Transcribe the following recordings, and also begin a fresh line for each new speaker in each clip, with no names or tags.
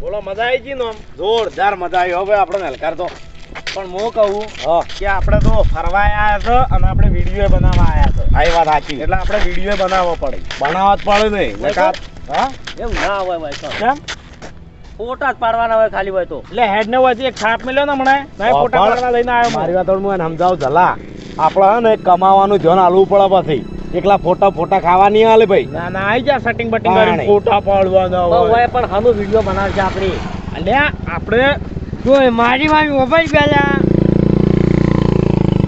બોલો મજા આવી ગઈ ને આમ?
જોરદાર મજા આવી હવે આપણે હલકાર તો.
પણ હું કહું
હા.
કે આપણે તો ફરવા આયા છે અને આપણે વીડિયો બનાવવા આયા છે.
આ વાત સાચી.
એટલે આપણે વીડિયો બનાવવો પડે.
બનાવવા જ પડે નહીં નકા હા?
એમ ના હોય ભાઈ
કેમ?
ફોટા જ પાડવાના હોય ખાલી હોય તો.
એટલે હેડ ને હોય એક છાપ મળ્યો ને હમણાં. નહીં ફોટા પાડવા લઈને આવ્યો
મારી વાત હું એને સમજાવું જલા આપણે હે ને કમાવાનું ધ્યાન આલવું પડે પછી. એકલા ફોટા ફોટા ખાવા નહીં આલે ભાઈ.
ના ના આવી જા સેટિંગ બટિંગ
કરી
ફોટા પાડવાના હોય.
પણ હમું વીડિયો બનાવશે આપણી.
અલે આપણે
જો મારી મારી મોબાઈલ પેલા.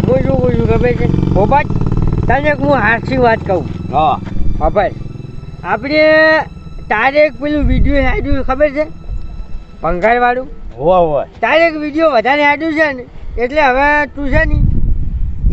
હું શું કહું છું ખબર છે? મોબાઈલ તને એક હું હાસી વાત કહું.
હા.
ભાઈ આપણે તારે એક પેલું વીડિયો હાડ્યું ખબર છે? ભંગારવાળું.
હોવા હોય
તારે એક વીડિયો વધારે હાડ્યું છે ને એટલે હવે તું છે ને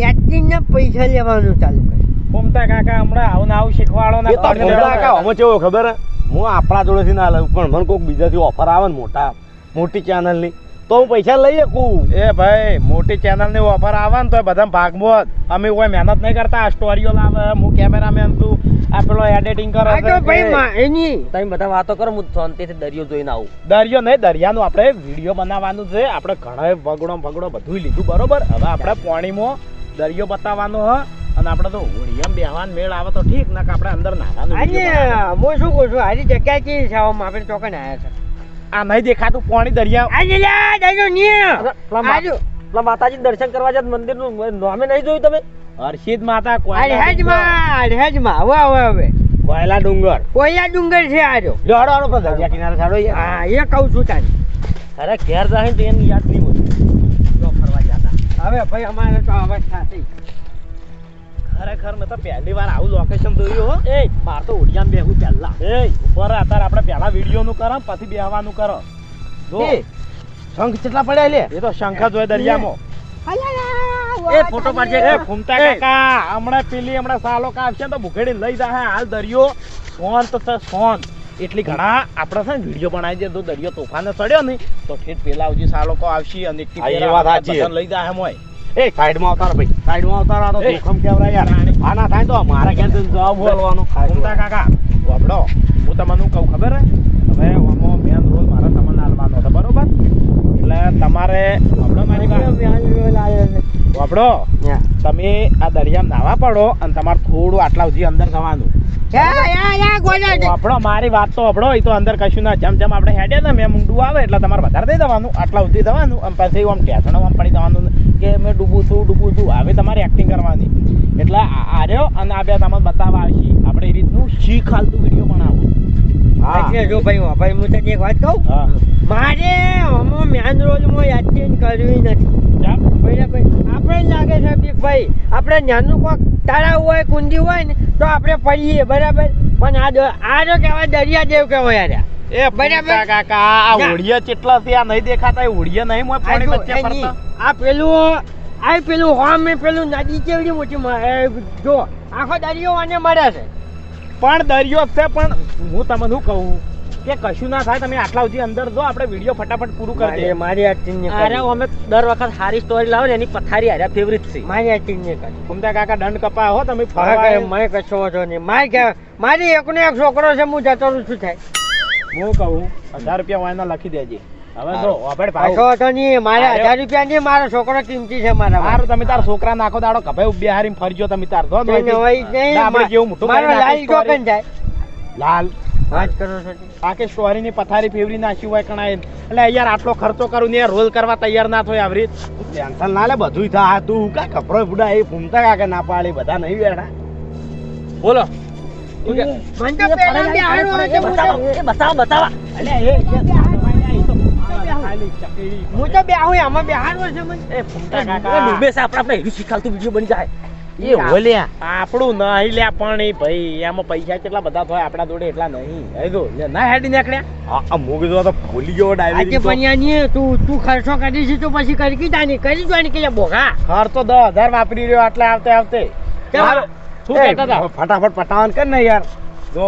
એક્ટિંગના પૈસા લેવાનું ચાલુ કર.
ફૂમતા કાકા હમણાં આવું ને આવું શીખવાડો ને
કાકા અમે કેવું ખબર હું? આપણા જોડેથી ના લઉં પણ મને કોઈક બીજાથી ઓફર આવે ને મોટા મોટી ચેનલની તો હું પૈસા લઈ શકું?
એ ભાઈ મોટી ચેનલની ઓફર આવે ને તો બધા ભાગમો જ. અમે કોઈ મહેનત નહીં કરતા આ સ્ટોરીઓ લાવે હું કેમેરામેન છું આ પેલો એડિટિંગ કરે છે
ભાઈ એની
તમે બધા વાતો કરો હું શાંતિથી દરિયો જોઈને આવું.
દરિયો નહીં દરિયાનું આપણે વીડિયો બનાવવાનું છે આપણે ઘણા વગડો ભગડો બધું લીધું બરોબર? હવે આપણે પાણીમાં દરિયો બતાવવાનો હ. અને આપણે તો હોળીએમ બેહવાન મેળ આવે તો ઠીક ના આપણે અંદર નાહવાનું
આજે હું શું કહું છું? આજે જગ્યા કઈ છે આપણે ચોકન આવ્યા છે.
આ નહીં દેખાતું પાણી દરિયા
આજે. દાદો ની
માતાજી દર્શન કરવા જાય મંદિરનું નામે નહીં જોયું તમે?
હર્ષિદ માતા
અડહેજમાં અડહેજમાં હવે હવે હવે
કોયલા ડુંગર.
કોયા ડુંગર છે આજો
લ્યો આનો પર દરિયા કિનારે છાડો યાર
હા એ કહું છું તાને
અરે ઘેર જાહે ને તો એની યાદ નહીં હોય. જો ફરવા જતા.
હવે ભાઈ અમારે તો અવસ્થા થઈ.
ખરેખર મેં તો પહેલી વાર આવું લોકેશન જોયું હો.
એ. માર તો ઉડિયામાં બેહું પહેલા.
એ. ઉપર અત્યારે આપણે પહેલા વીડિયો નું કરો પછી બેહવાનું કરો. જો.
શંખ કેટલા પડ્યા લે?
એ તો શંખ જ હોય દરિયામાં.
એ ફોટો પાડજે.
એ ફૂમતા કાકા હમણાં પેલી હમણાં સાલો કાપશે તો ભૂખેડી લઈ જાય હાલ દરિયો. સોન તો સોન. એટલી ઘણા આપણે છે ને વીડિયો બનાવી દે તો દરિયો તોફાને ચડ્યો નહીં તો ઠેઠ પેલા આવજી સાલો કો આવશે અને લઈ જાય એમ હોય.
એ સાઈડમાં અવતાર ભાઈ. સાઈડમાં અવતાર આ તો જોખમ કેવરા યાર. આના થાય તો મારા ઘેર જવાબ બોલવાનો?
ફૂમતા કાકા. વાપડો હું તમને કહું ખબર હવે ઓમો મેન રોલ મારા તમને આલવાનો છે બરોબર? એટલે તમારે વાપડો મારી વાત. વાપડો તમે આ દરિયામાં નાવા પડો અને તમારે થોડું આટલા સુધી અંદર જવાનું. આપણો મારી વાત તો આપણો એ તો અંદર કશું ના જેમ જેમ આપણે હેડે ને મેં મુંડું આવે એટલે તમારે વધારે દઈ દેવાનું આટલા સુધી દેવાનું અને પછી આમ ટેસણો આમ પડી દેવાનું કે મેં ડૂબું છું ડૂબું છું. હવે તમારે એક્ટિંગ કરવાની. એટલે આ આ અને આ બે તમને બતાવવા આવશે. આપણે એ રીતનું શીખ ખાલતું વીડિયો બનાવો
જો ભાઈ હું- ભાઈ હું તને એક વાત કહું? મારે હમો મેન રોલમાં એક્ટિંગ કરવી નથી. આપણે લાગે છે કે ભાઈ. આપણે નાનું કોક તળાવ હોય કુંડી હોય ને તો આપણે પડીએ બરાબર? પણ આ આ જો કહેવાય દરિયા દેવ કહેવાય યાર
એ
બરાબર.
બરાબર કાકા આ
ના.
કેટલા છે? નહીં દેખાતા એ નહીં મોય પાણી વચ્ચે ફરતા
આ પેલું આ પેલું હોમ પેલું નદી કેવડી મોટી જો આખો દરિયો મળે છે.
પણ દરિયો છે પણ હું તમને શું કહું? કે કશું ના થાય તમે આટલા સુધી અંદર જો આપણે વીડિયો ફટાફટ પૂરું કરી દઈએ.
મારી એક્ટિંગ ને
અરે અમે દર વખત સારી સ્ટોરી લાવો ને એની પથારી હાર્યા ફેવરિટ છે
મારી એક્ટિંગ ને કરી.
ઘૂમતા કાકા દંડ કપા હો તમે ફરવા
મને કશો વાંધો નહીં. મારે મારી એકનો એક છોકરો છે હું જતો રહું શું થાય
હું કહું હજાર રૂપિયા વાયના લખી દેજે. હવે આપણે
નહીં મારે. હજાર રૂપિયા નહીં મારો છોકરો કિંમતી છે મારા
તમે તાર છોકરા નાખો દાડો કભાઈ ઊભી હારીને ફરજો તમે તાર. જો
તે નવાઈ નહીં.
આપણે જેવું મોટું
મારો લાલ
નાખી
જાય.
લાલ.
વાત કરો છો તે?
સ્ટોરી ની પથારી ફેવરી નાખ્યું હોય કણાય એટલે યાર આટલો ખર્ચો કરું ને રોલ કરવા તૈયાર ના થાય આવરી
ટેન્શન ના લે બધું થાય તું કા કપડો બુડા એ ફૂમતા કાકે ના પાડી બધા નહીં બેઠા.
બોલો.
બતાવો બતાવા
હું તો બેહું આમાં બેહાડવો છે મને
એ ફૂમતા કાકા
ડૂબે છે આપણે આપણે હીરું શીખાલતું વીડિયો બની જાય
એ ઓલ્યા આપણું નહીં લ્યા પણ ભાઈ એમાં પૈસા કેટલા બધા થાય? આપણા જોડે એટલા નહીં. હે જો ના હેડી નીકળ્યા.
આ મૂકી દો તો ભૂલી ગયો
આજે
ડાયરી
તું તું ખર્ચો કરી છે તો પછી કરી કીધા ની? કરી જો કે બોઘા
ખર્ચ તો દસ હજાર વાપરી રહ્યો આટલે આવતે આવતે.
ચાલો.
શું કહેતા હતા?
ફટાફટ પટાવન કર ને યાર?
જો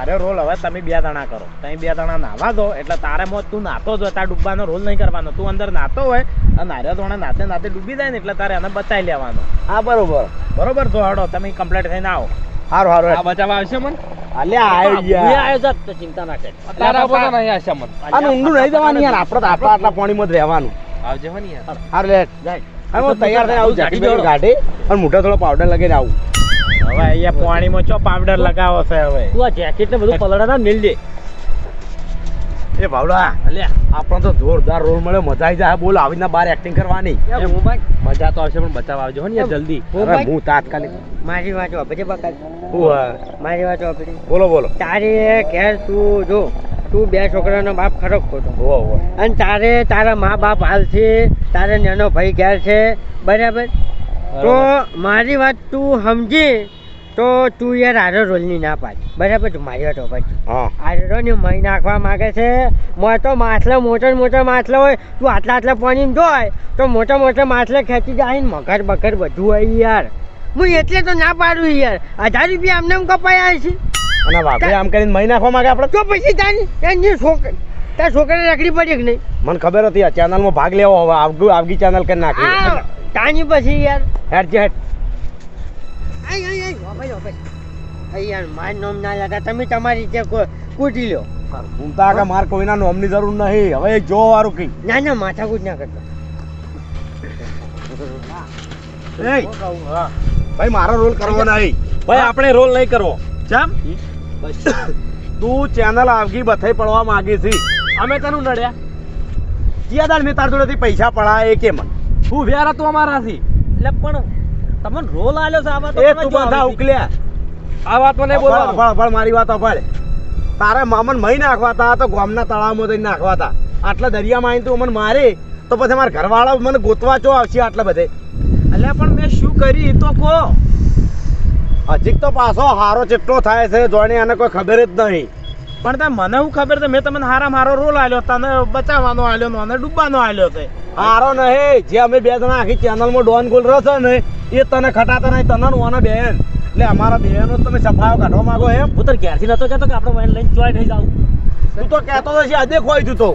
અરે રોલ હવે તમે બે દાણા કરો. તમે બે દાણા નાવા દો એટલે તારે મોત તું નાતો જ તાર ડૂબવાનો રોલ નહીં કરવાનો. તું અંદર નાતો હોય અને આરે ધોણે નાતે નાતે ડૂબી જાય ને એટલે તારે એને બતાવી લેવાનો.
હા બરોબર.
બરોબર? તો હડો તમે કમ્પ્લીટ થઈને આવો.
હારું હારું
આ બચાવવા આવશે મન?
અલે આયો
હું
યાર
આવ્યો જાત તો ચિંતા ના કર.
તારા પોતા નહીં આવશે મન.
અને ઊંડું નહીં જવાનું યાર આપણે આટલા આટલા પાણીમાં જ રહેવાનું.
આવજે હો ને યાર.
હારું લેટ
જાય.
હવે હું તૈયાર થઈને આવું જાડી. ગાડી અને મોટા થોડો પાવડર લગાવીને આવું.
હવે અહીંયા પાણીમાં ચો પાવડર લગાવો છે હવે?
તું આ જેકેટ ને બધું પલડા મેલ દે.
એ ભાવડા
અલ્યા.
આપણને તો જોરદાર રોલ મળ્યો. મજા આવી જાય. બોલ આવીને બહાર એક્ટિંગ કરવાની.
એ હું ભાઈ
મજા તો આવશે પણ બચાવ આવજો હો ને યાર જલ્દી.
હું
અરે હું તાત્કાલિક
મારી વાત વાપરે બકા
હું હે?
મારી વાત વાપરી
બોલો બોલો.
તારે ઘેર તું જો તું બે છોકરાનો બાપ ખરો ખોટો. અને તારે તારા મા બાપ હાલ છે તારે નાનો ભાઈ ઘેર છે બરાબર? તો મારી વાત તું સમજી તો તું યાર આરો રોલની ના પાડ. બરાબર તું મારી વાત
હા.
આરો ને મહી નાખવા માંગે છે. મોય તો માછલા મોટા મોટા માછલા હોય. તું આટલા આટલા પાણીમાં જોય તો મોટા મોટા માછલા ખેંચી જાય ને મગર બગર બધું હોય યાર. હું એટલે તો ના પાડું યાર. હજાર રૂપિયા આમને એમ કપાયા છે.
અને વાઘે આમ કરીને મહી નાખવા માંગે આપણે?
તો પછી તારી એની છોકરી તાર છોકરાને રખડી પડી કે નહીં?
મને ખબર હતી આ ચેનલમાં ભાગ લેવો હવે આવગું આવગી ચેનલ કરી નાખી
તાની પછી યાર. આય આય આય વાપસ વાપસ આય યાર માર નોમ ના લાગા. તમે તમારી જે કો- કૂટી લ્યો
ઘૂમતા કે માર કોઈના નોમની જરૂર નહીં. હવે જો વારું કઈ.
ના ના માથાકૂટ ના કરતો.
એ ભાઈ મારો રોલ કરવો નહીં.
ભાઈ આપણે રોલ નહીં કરવો.
ચમ? તું ચેનલ આવગી બથાઈ પડવા માંગી છી.
અમે તને નડ્યા?
કિયા દાડ મેં તાર જોડેથી પૈસા પડાય એ કેમ
તું વ્યાર હતો અમારાથી?
એટલે પણ તમને રોલ આલ્યો છે આમાં
એ તું બધા ઉકલ્યા.
આ વાત મને
બોલવા
ભળ
અભળ, મારી વાત અભળ તારા મામન મહી નાખવા તા તો ગામના તળાવમાં જઈને નાખવા તા આટલા દરિયામાં આવીને તું મને મારે તો પછી મારા ઘરવાળા મને ગોતવા ચો આવશે આટલા બધે?
એટલે પણ મેં શું કરી તો કહો.
હજીક તો પાછો હારો ચેટલો થાય છે જોઈને એને કોઈ ખબર જ નહીં.
પણ તા મને હું ખબર છે મેં તમને હારા મારો રોલ આલ્યો તને બચાવવાનો આલ્યો ને મને ડૂબવાનો આલ્યો છે.
હારો નહીં. જે અમે બે જણા આખી ચેનલમાં ડોન ગોલ રસ ને એ તને ખટાતા નહીં તને ઓને બેન. એટલે અમારા બેનો તમે સફાયો કાઢવા માંગો એમ.
હું તો ઘેરથી નતો કહેતો કે આપણે વાઈન લઈને ચોઈ થઈ જાવ
તું તો કહેતો તો છે આજે ખોઈ તું તો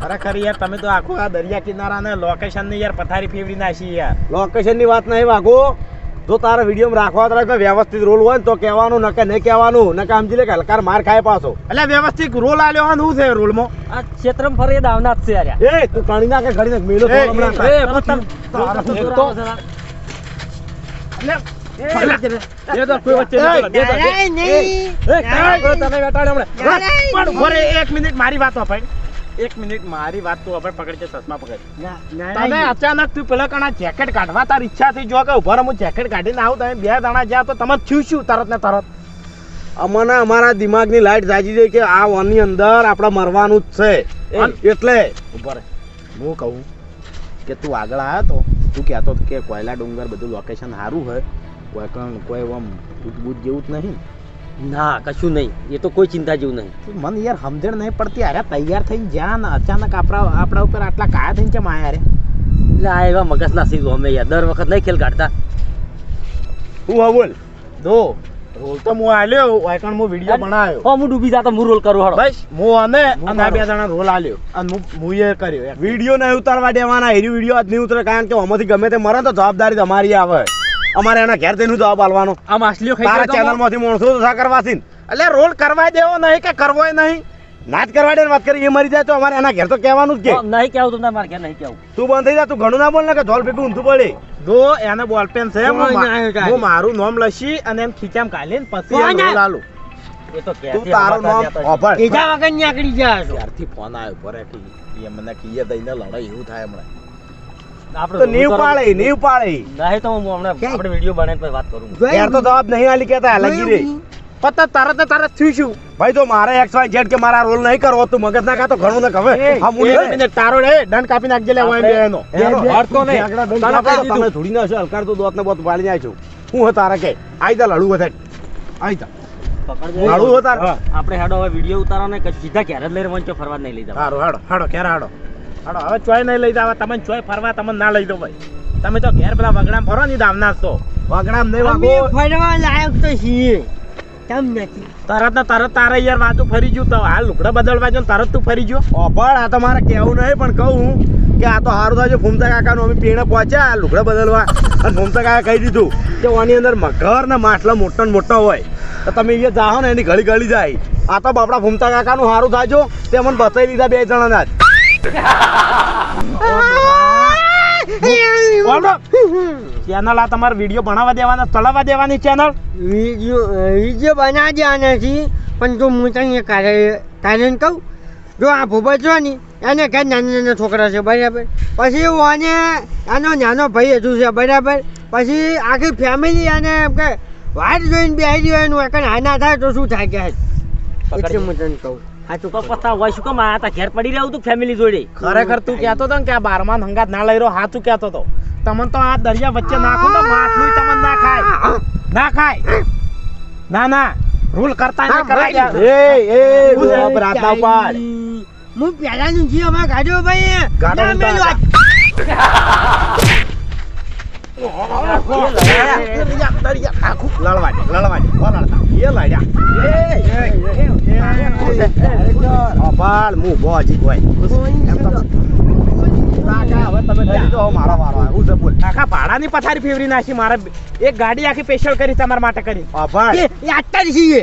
ખરેખર યાર તમે તો આખું આ દરિયા કિનારા ને લોકેશનની યાર પથારી ફેવડી નાખી યાર.
લોકેશનની વાત નહીં વાગો. જો તારા વીડિયો રાખવા તારે વ્યવસ્થિત રોલ હોય ને તો કહેવાનું નકે નહીં કહેવાનું નકે સમજી લે કે હલકાર માર ખાય પાછો
એટલે વ્યવસ્થિત રોલ આલ્યો હા શું છે રોલમાં
આ ક્ષેત્રમાં ફરી દાવના જ છે
એ તું નાખે નાખ મેલો હમણાં
એક મિનિટ મારી વાત વાપર એક મિનિટ મારી વાત તું હવે પકડ છે ચશ્મા પકડ.
તમે
અચાનક તું પેલા કણા જેકેટ કાઢવા તાર ઈચ્છા થઈ જો કે ઊભા રહો, હું જેકેટ કાઢીને આવું તમે બે દાણા જ્યાં તો તમે થયું શું તરત ને તરત?
અમને અમારા દિમાગની લાઈટ જાજી જાય કે આ વનની અંદર આપણે મરવાનું જ છે. એટલે
ઉપર હું કહું કે તું આગળ આવ્યો તો તું કહેતો કે કોયલા ડુંગર બધું લોકેશન સારું હોય કોઈ કોઈ ભૂત ભૂત જેવું જ નહીં.
ના કશું નહીં. એ તો કોઈ ચિંતા જેવું નહીં.
મન યાર સમજણ નહીં પડતી. અરે તૈયાર થઈને જ્યાં અચાનક આપણા આપણા ઉપર આટલા કાયા થઈને ચમ આયા રે?
એટલે આ એવા મગજના સીધું અમે યાર. દર વખત નહીં ખેલ કાઢતા.
હું હા બોલ
દો. રોલ તો હું આલ્યો વાયકણ હું વીડિયો બનાવ્યો.
હો હું ડૂબી જાતો હું રોલ કરું હાડો
બસ હું અને અને આ બે જણા રોલ આલ્યો. અને હું હું એ કર્યો.
વીડિયો નહીં ઉતારવા દેવાના હેરી વીડિયો જ નહીં ઉતરે કારણ કે આમાંથી ગમે તે મરે તો જવાબદારી તમારી આવે. અમારે એના ઘેર તેનું જવાબ આલવાનો
આ માછલીઓ ખાઈ
તારા
જાય
ચેનલમાંથી માણસો તો શા કરવાથી
એટલે રોલ કરવા દેવો નહીં કે કરવો નહીં?
ના જ કરવા દે વાત કરી એ મરી જાય તો અમારે એના ઘેર તો કહેવાનું જ કે.
નહીં કહેવું તમને મારે ઘેર નહીં કહેવું.
તું બંધ થઈ જા તું ઘણું ના બોલ ને કે ધોલ ભેગું ઊંધું પડે.
જો એને બોલપેન છે હું મારું નામ લખી અને એમ ખીચામ ઘાલીને પછી
એ તો
તારું નામ
કાઢ્યા
ઓભળ
વગર નીકળી જાય
ત્યારથી ફોન આવ્યો પરે કે એ મને કીએ દઈને લડાઈ એવું થાય હમણાં.
તો નીવ પાળે નીવ પાળે
નહીં તો હું હમણાં આપણે વિડિયો બનાવીને પછી વાત કરું.
યાર તો જવાબ નહીં આલી કેતા લગી રે
પત્તા તરત તરત થયું શું
ભાઈ તો મારે એક્સ વાય ઝેડ કે મારા રોલ નહીં કરવો તું મગજ ના કાતો ઘણું ને ખવે. હા હું
ને તારો રે દંડ કાપી નાખજે લે વાય બે એનો.
એનો
નહીં.
આગળ દંડ
તને
કાપો
દીધું.
તમે થોડી ના હશો હલકાર તો દોત ને બોત પાડી જાય છું. હું હે તારા કે? આઈ જા લડું આઈ જા. લડું હો તાર?
આપણે હેડો હવે વીડિયો ઉતારો કે સીધા ક્યારે જ લઈને વંચો ફરવા નહીં લઈ જવા
હારો હાડો હાડો ક્યારે હાડો. હાડો હવે ચોય નહીં લઈ જાવ તમે ચોય ફરવા તમે ના લઈ દો ભાઈ. તમે તો ઘેર પેલા વગડામ ફરો ની દામના તો વગડામ નહીં વાગો.
ફરવા લાયક તો છીએ. તમ નથી?
તરત ને તરત તારે યાર વાતું ફરી ગયું તો હાલ લુકડા બદલવા જો તરત તું ફરી ગયો.
ઓપડ આ તો મારે કહેવું નહીં પણ કહું કે આ તો સારું થાય છે ફૂમતા કાકાનું અમે પીણે પહોંચ્યા લુગડા બદલવા. અને ફૂમતા કાકા કહી દીધું કે આની અંદર મગર ને માછલા મોટો ને મોટો હોય. તો તમે અહીંયા જાઓ ને એની ઘડી ઘડી જાય. આ તો બાપડા ફૂમતા કાકાનું સારું થાય તે મને બતાવી દીધા બે જણાના જ.
ચેનલ આ તમારે વીડિયો બનાવવા દેવાના ચલાવવા દેવાની ચેનલ
વીડિયો વીડિયો બનાવી દેવાના નથી પણ જો હું તને કાલે કાલે કહું જો આ ભૂપત છો ને એને કઈ નાના નાના છોકરા છે બરાબર? પછી હું આને આનો નાનો ભાઈ હજુ છે બરાબર? પછી આખી ફેમિલી આને એમ કે વાત જોઈને બેસી હોય એનું એકણ હાના થાય તો શું થાય કે? એટલે હું તને કહું. સાચું
તું. પત્તા હોય શું કામ આ તા ઘેર પડી રહ્યું તું ફેમિલી જોડે.
ખરેખર તું કહેતો હતો ને કે આ બારમા હંગાત ના લઈ રહ્યો હાચું કહેતો હતો તમને તો આ દરિયા વચ્ચે નાખો તો માછલું તમને ના ખાય. ના ખાય. ના ના. રૂલ કરતા નહીં કરાય
એ એ ડોહા પર હાથ
હું પહેલાનું જી અમાર ગાડ્યો ભાઈ.
ગાડો
ભાડાની પથારી ફેરવી નાખી મારે એક ગાડી આખી સ્પેશિયલ કરી તમારા માટે કરી
આટલા છીએ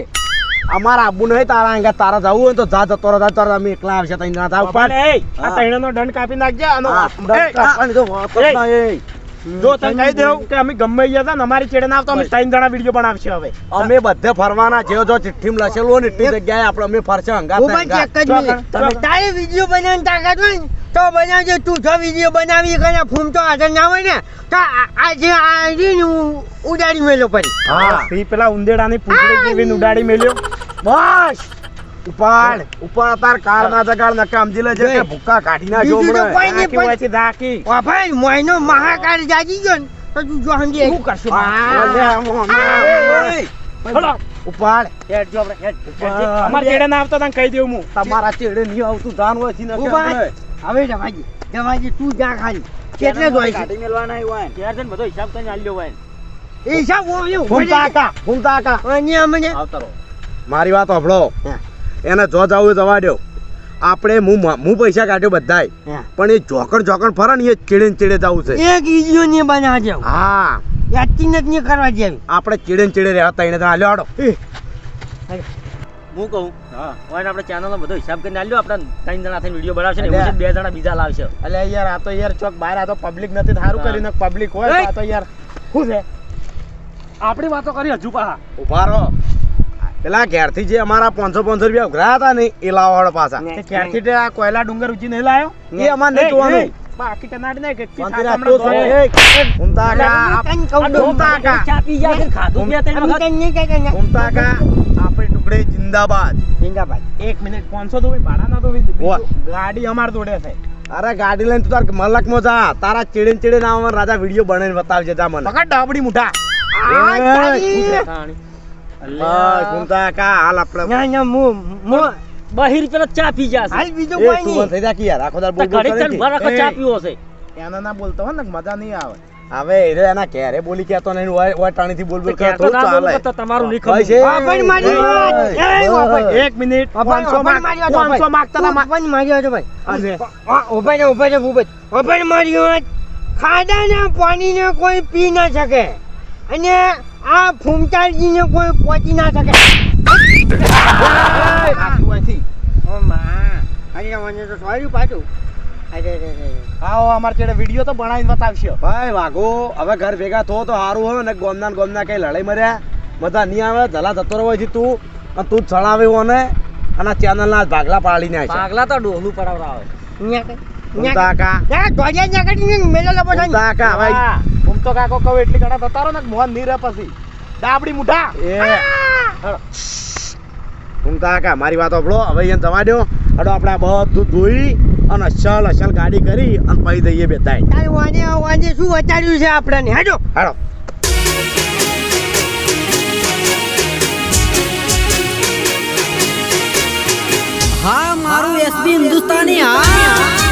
અમારા આબુ નહીં તારા અંગે તારા જવું હોય તો જા જતો રહે તારા અમે એકલા આવશે તઈ ના જાવ
પણ આ તૈણનો દંડ કાપી નાખજે આનો
દંડ કાપવાની તો વાત ના, એ.
જો તને કહી દઉં કે અમે ગમે ગયા હતા ને અમારી ચેડે ના આવતો અમે ત્રણ જણા વીડિયો બનાવશે હવે.
અમે બધે ફરવાના જે જો ચિઠ્ઠીમાં લખેલું હોય ને એટલી જગ્યાએ આપણે અમે ફરશે
હંગા. તમે તારે વીડિયો બનાવવાની તાકાત હોય તો બનાવજો. તું જો વીડિયો બનાવી કરે ફૂમ તો હાજર ના હોય ને તો આજે આ જે આ રહી ને હું ઉડાડી મેલ્યો પછી
હા.
પેલા ઉંદેડાની પૂંછડી જેવી ઉડાડી મેલ્યો?
બસ. ઉપાડ. ઉપર તાર કાર ના જગાડ નકા સમજી લેજે કે ભૂકા કાઢી ના જો
નહીં
આખી
પણ
ધાકી.
ઓ ભાઈ મોયનો મહાકાળ જાજી ગયો ને તો તું જો સમજી
હું. કરશું
ઉપાડ.
હેડ જો આપણે હેડ.
અમાર ચેડે ના આવતો તને કહી દેવું હું.
તમારા ચેડે નહીં આવતું જાન હોયથી નકે.
હવે. જવાજી જવાજી તું જા ખાલી. કેટલે જોઈ
કાઢી મેલવાના હોય ઘેર જન બધો હિસાબ કરીને આલ્યો હોય
એ હિસાબ ઓળ્યો
ફૂમતા કાકા ફૂમતા કાકા
અને અમને
આવતા રહો
મારી વાત સાંભળો.
હા.
એને જો જવું જવા દો. આપણે હું હું પૈસા કાઢ્યો બધાય. પણ એ જોકણ જોકણ ફરે ને એ ચીડે ચીડે જવું છે.
એક વીડિયો ને બનાવજો
હા.
યાચી નથી કરવા જેવી
આપણે ચીડે ચીડે રહેતા એને તો હાલ્યો આડો
હું કહું.
હા.
હોય આપણે ચેનલનો બધો હિસાબ કરીને આલ્યો આપણે ત્રણ જણા થઈને વીડિયો બનાવશે ને. એવું બે જણા બીજા લાવશે.
એટલે યાર આ તો યાર ચોક બહાર આ તો પબ્લિક નથી. સારું. કરીને પબ્લિક હોય તો આ તો યાર શું છે?
આપણી વાતો કરી હજુ પા
ઊભા રહો. પેલા ઘેરથી જે અમારા પાંચસો પાંચસો રૂપિયા ઉઘરા હતા ને એ લાવો પાછા.
ક્યારથી આ કોયલા ડુંગર ઉચી નહીં લાયો?
એ અમારે નહીં જોવાનું.
બાકી કનાડ કે
કા, કા,
ખાધું બે ત્રણ વખત
નહીં
કા, આપણે ટુકડે જિંદાબાદ.
જિંદાબાદ.
એક મિનિટ પાંચસો તો ભાડા ના તો ગાડી અમાર જોડે છે.
અરે ગાડી લઈને તું તાર મલકમાં જા. તારા ચીડે ને ચીડે ના રાજા વીડિયો બનાવીને બતાવજે જા મને.
પકડ ડાબડી મુઠા.
આ
કા, હાલ આપણે
હું હું
બહિર પેલા ચા પી ગયા
હાલ બીજું
એ,
કોઈ
તું થઈ જા યાર, આખો દાડો બોલ બોલ કરે
તને
છે.
ભર આખો ચા પીવો છે
એના ના બોલતો હોય ને મજા નહીં આવે
હવે એ એના ઘેરે બોલી કહેતો નહીં ઓય- ઓય ટાણીથી બોલ બોલ કરે
કહેતો
થોડું
ના બોલું
ચાલે.
તો તમારું નહીં ખબર.
છે.
વાપણ મારી વાત.
એક મિનિટ
વાપણ,
પાંચસો
વાપણ માર્યો હતો
પાંચસો હતા મા-
માર્યો હતો ભાઈ.
અને
ઊભા રહે, ઊભા રહે, ભૂપત. વાપણ માર્યો હોત. ખાડાના પાણીને કોઈ પી ના શકે અને આ ફૂમતાળજીને કોઈ પહોંચી ના શકે. અરે મને તો પાછું.
આવો અમાર ચેડે વીડિયો તો બનાવીને બતાવશે.
ભાઈ વાઘો હવે ઘર ભેગા થો તો સારું હોય ને ગોમના ને ગોમના કઈ લડાઈ મર્યા. બધા નહીં આવે ધલા થતો રહ્યો છે તું. અને તું જ ચડાવ્યો ને અને આ ચેનલ ભાગલા પાડીને
પાગલા તો ડોહલું પડાવડાવે.
ન્યા કઈ. ના, મેલો
ભાઈ.
હું. તો કાકો કહું એટલી ને મોહન પછી. ડાબડી મુઠા
એ. મારી વાત સાંભળો. હવે અહીંયા જવા દો આપણે બધું ધોઈ અને અસલ અસલ ગાડી કરી અને પછી દઈએ બેતાય.
તારે વાને વાને શું વચાર્યું છે આપણને? હેડો.
હાડો
હા મારું એસબી હિન્દુસ્તાની હા.